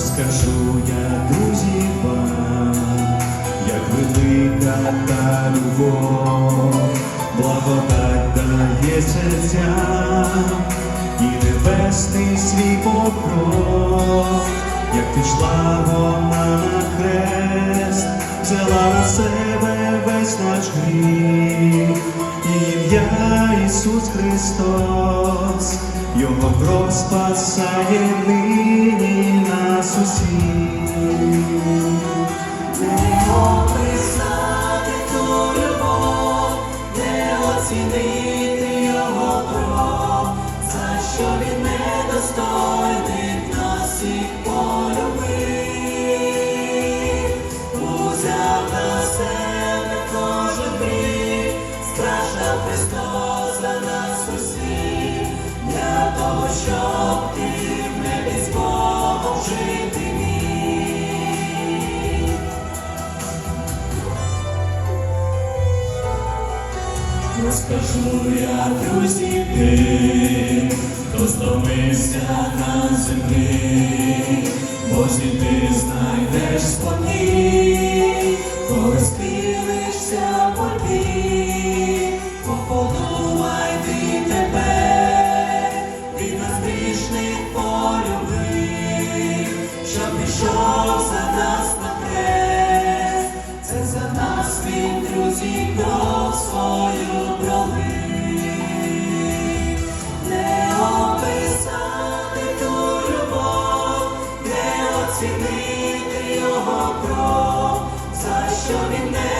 скажу я, друзі, вам, як велика та любов, благодать дає серцям і небесний свій покров, як пішла вона на хрест, взяла на себе весь наш гріх, і ім'я Ісус Христос, Його кров спасає нині нас. Не описати ту любов, не оцінити його кров, за що він недостойний нас і полюбив, узяв на себе кожен Христос за нас усіх, для того, щоб Розкажу я друзі ти, хто стомився на землі, Божі ти знайдеш спокій, коли спілишся в боротьбі, подумай ти тебе, від нас грішних полюбив, щоб пішов за нас оцінити його кров, за що він недостойний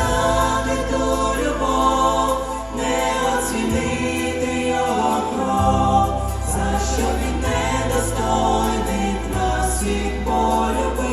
описати не оцінити його за що він недостойний нас всіх полюбив.